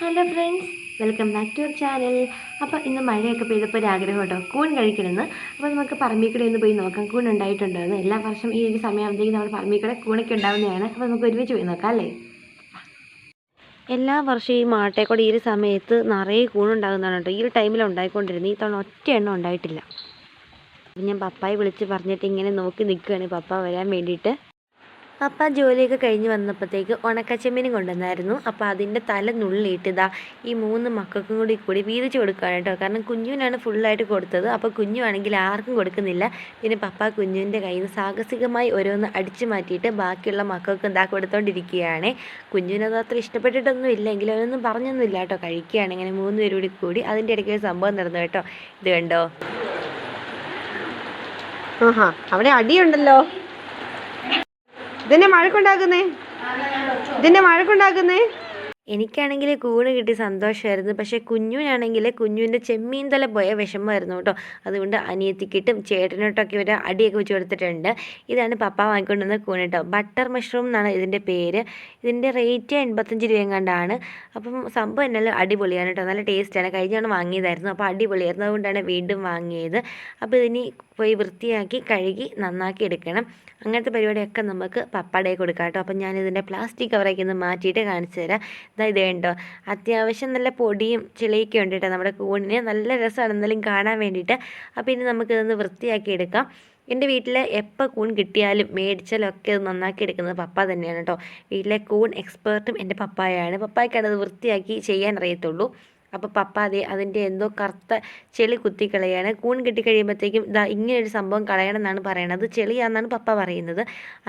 Hello friends welcome back to our channel അപ്പോൾ ഇന്ന് മഴയൊക്കെ പെയ്തപ്പോൾ ആഗ്രഹം കേട്ടോ. കൂൺ കഴിക്കണമെന്ന്. അപ്പോൾ നമുക്ക് പറമ്പിക്കട ഒന്ന് പോയി നോക്കാം. കൂൺ ഉണ്ടായിട്ടുണ്ടോ എന്ന് എല്ലാ വർഷം ഈ ഒരു സമയമാകുമ്പോഴത്തേക്കും നമ്മുടെ പറമ്പിക്കട കൂണൊക്കെ ഉണ്ടാവുന്നതാണ്. അപ്പോൾ നമുക്ക് ഒരുമിച്ച് പോയി നോക്കാം അല്ലേ? എല്ലാ വർഷവും ഈ മാട്ടേക്കൂടെ ഈ ഒരു സമയത്ത് നിറയെ കൂണുണ്ടാകുന്നതാണ് കേട്ടോ. ഈ ഒരു ടൈമിൽ ഉണ്ടായിക്കൊണ്ടിരുന്നത്. ഈ തവണ ഒറ്റ എണ്ണം ഉണ്ടായിട്ടില്ല. ഞാൻ പപ്പായെ വിളിച്ച് പറഞ്ഞിട്ട് ഇങ്ങനെ നോക്കി നിൽക്കുകയാണ്. പപ്പ വരാൻ വേണ്ടിയിട്ട്. പപ്പ ജോലിയൊക്കെ കഴിഞ്ഞ് വന്നപ്പോഴത്തേക്ക് ഉണക്കച്ചെമ്മീനും കൊണ്ടുവന്നായിരുന്നു. അപ്പോൾ അതിന്റെ തല നുള്ളിയിട്ട് ഇതാ ഈ മൂന്ന് മക്കൾക്കും കൂടി കൂടി വീതിച്ച് കൊടുക്കുകയാണ് കേട്ടോ. കാരണം കുഞ്ഞുവിനാണ് ഫുള്ളായിട്ട് കൊടുത്തത്. അപ്പോൾ കുഞ്ഞുവാണെങ്കിൽ ആർക്കും കൊടുക്കുന്നില്ല. പിന്നെ പപ്പ കുഞ്ഞുവിന്റെ കയ്യിൽ നിന്ന് സാഹസികമായി ഓരോന്ന് അടിച്ചു മാറ്റിയിട്ട് ബാക്കിയുള്ള മക്കൾക്ക് എന്താ കൊടുത്തോണ്ടിരിക്കുകയാണ്. കുഞ്ഞുവിനത് അത്ര ഇഷ്ടപ്പെട്ടിട്ടൊന്നും ഇല്ലെങ്കിലും അവനൊന്നും പറഞ്ഞൊന്നുമില്ല കേട്ടോ. കഴിക്കുകയാണ് ഇങ്ങനെ മൂന്ന് പേരും കൂടി കൂടി. അതിന്റെ ഇടയ്ക്ക് ഒരു സംഭവം നടന്നു കേട്ടോ. ഇത് കണ്ടോ? ആഹാ. അവിടെ അടിയുണ്ടല്ലോ. ഇതെന്നെ മഴക്കുണ്ടാക്കുന്നേ? ഇതിന്റെ മഴക്കുണ്ടാക്കുന്നേ? എനിക്കാണെങ്കിൽ കൂണ് കിട്ടി സന്തോഷമായിരുന്നു പക്ഷേ കുഞ്ഞുവിനാണെങ്കിൽ കുഞ്ഞുവിന്റെ ചെമ്മീൻ തല പോയ വിഷമമായിരുന്നു കേട്ടോ. അതുകൊണ്ട് അനിയത്തിക്കിട്ടും ചേട്ടനോട്ടൊക്കെ ഒരു അടിയൊക്കെ വെച്ച് കൊടുത്തിട്ടുണ്ട്. ഇതാണ് പപ്പ വാങ്ങിക്കൊണ്ടുവന്ന കൂണ് കേട്ടോ. ബട്ടർ മഷ്റൂം എന്നാണ് ഇതിന്റെ പേര്. ഇതിന്റെ റേറ്റ് എൺപത്തഞ്ച് രൂപ അപ്പം സംഭവം എന്നാലും അടിപൊളിയാണ് കേട്ടോ. നല്ല ടേസ്റ്റാണ്. കഴിഞ്ഞ തവണ വാങ്ങിയതായിരുന്നു. അപ്പോൾ അടിപൊളിയായിരുന്നു. അതുകൊണ്ടാണ് വീണ്ടും വാങ്ങിയത്. അപ്പോൾ ഇതിനി പോയി വൃത്തിയാക്കി കഴുകി നന്നാക്കി എടുക്കണം. അങ്ങനത്തെ പരിപാടിയൊക്കെ നമുക്ക് പപ്പടയെ കൊടുക്കാം കേട്ടോ. അപ്പം ഞാനിതിന്റെ പ്ലാസ്റ്റിക് കവറൊക്കെ ഒന്ന് മാറ്റിയിട്ട് കാണിച്ചു തരാം. ഇതാ കണ്ടോ അത്യാവശ്യം നല്ല പൊടിയും ചെളിയൊക്കെ ഉണ്ട് കേട്ടോ നമ്മുടെ കൂണിന്. നല്ല രസമാണ് എന്നാലും കാണാൻ വേണ്ടിയിട്ട്. അപ്പോൾ ഇനി നമുക്കിതൊന്ന് വൃത്തിയാക്കി എടുക്കാം. എന്റെ വീട്ടിൽ എപ്പോൾ കൂൺ കിട്ടിയാലും മേടിച്ചാലും ഒക്കെ അത് നന്നാക്കി എടുക്കുന്നത് പപ്പ തന്നെയാണ് കേട്ടോ. വീട്ടിലെ കൂൺ എക്സ്പേർട്ടും എന്റെ പപ്പായാണ്. പപ്പായ്ക്കാണ് അത് വൃത്തിയാക്കി ചെയ്യാൻ അറിയത്തുള്ളൂ. അപ്പോൾ പപ്പ അതേ അതിന്റെ എന്തോ കറുത്ത ചെളി കുത്തിക്കളയാണ്. കൂൺ കിട്ടിക്കഴിയുമ്പോഴത്തേക്കും ഇതാ ഇങ്ങനൊരു സംഭവം കളയണം എന്നാണ് പറയണത്. ചെളിയാണെന്നാണ് പപ്പ പറയുന്നത്.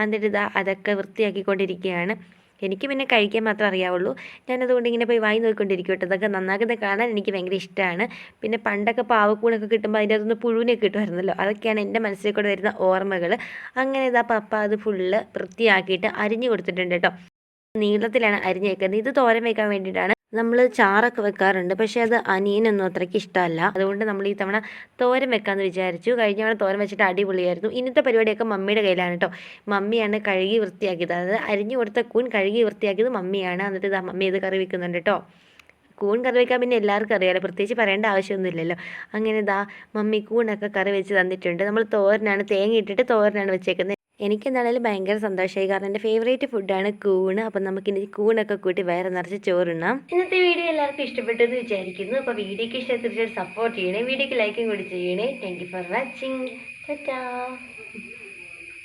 എന്നിട്ട് ഇതാ അതൊക്കെ വൃത്തിയാക്കിക്കൊണ്ടിരിക്കുകയാണ്. എനിക്ക് പിന്നെ കഴിക്കാൻ മാത്രം അറിയാവുള്ളൂ. ഞാനതുകൊണ്ട് ഇങ്ങനെ പോയി വായി നോക്കിക്കൊണ്ടിരിക്കും കേട്ടോ. അതൊക്കെ നന്നാക്കുന്നത് കാണാൻ എനിക്ക് ഭയങ്കര ഇഷ്ടമാണ് പിന്നെ പണ്ടൊക്കെ പാവക്കൂണൊക്കെ കിട്ടുമ്പോൾ അതിന്റെ അകത്തുനിന്ന് പുഴുവിനൊക്കെ കിട്ടുമായിരുന്നല്ലോ. അതൊക്കെയാണ് എന്റെ മനസ്സിൽ കൂടെ വരുന്ന ഓർമ്മകൾ അങ്ങനെ ഇതാ പപ്പ അത് ഫുള്ള് വൃത്തിയാക്കിയിട്ട് അരിഞ്ഞു കൊടുത്തിട്ടുണ്ട് കേട്ടോ. നീളത്തിലാണ് അരിഞ്ഞേക്കുന്നത് ഇത് തോരൻ വയ്ക്കാൻ വേണ്ടിയിട്ടാണ്. നമ്മൾ ചാറൊക്കെ വെക്കാറുണ്ട്. പക്ഷേ അത് അനിയനൊന്നും അത്രയ്ക്ക് ഇഷ്ടമല്ല. അതുകൊണ്ട് നമ്മൾ ഈ തവണ തോരൻ വെക്കാമെന്ന് വിചാരിച്ചു. കഴിഞ്ഞ തവണ തോരൻ വെച്ചിട്ട് അടിപൊളിയായിരുന്നു. ഇന്നത്തെ പരിപാടിയൊക്കെ മമ്മിയുടെ കയ്യിലാണ് കേട്ടോ മമ്മിയാണ് കഴുകി വൃത്തിയാക്കിയത്. അതായത് അരിഞ്ഞു കൊടുത്ത കൂൺ കഴുകി വൃത്തിയാക്കിയത് മമ്മിയാണ്. എന്നിട്ട് ഇതാ മമ്മി ഇത് കറി വെക്കുന്നുണ്ട് കേട്ടോ കൂൺ കറി വെക്കാൻ പിന്നെ എല്ലാവർക്കും അറിയാലോ. പ്രത്യേകിച്ച് പറയേണ്ട ആവശ്യമൊന്നുമില്ലല്ലോ. അങ്ങനെ ഇതാ മമ്മി കൂണൊക്കെ കറി വെച്ച് തന്നിട്ടുണ്ട്. നമ്മൾ തോരനാണ് തേങ്ങ ഇട്ടിട്ട് തോരനാണ് വെച്ചേക്കുന്നത്. എനിക്കെന്താണേലും ഭയങ്കര സന്തോഷമായി കാരണം എന്റെ ഫേവറേറ്റ് ഫുഡാണ് കൂണ്. അപ്പം നമുക്കിനി കൂണൊക്കെ കൂട്ടി വയറ് നിറച്ച് ചോറുണ്ണാം ഇന്നത്തെ വീഡിയോ എല്ലാവർക്കും ഇഷ്ടപ്പെട്ടു എന്ന് വിചാരിക്കുന്നു. അപ്പോൾ വീഡിയോക്ക് ഇഷ്ടം തീർച്ചയായിട്ടും സപ്പോർട്ട് ചെയ്യണേ വീഡിയോക്ക് ലൈക്കും കൂടി ചെയ്യണേ. Thank for watching Tata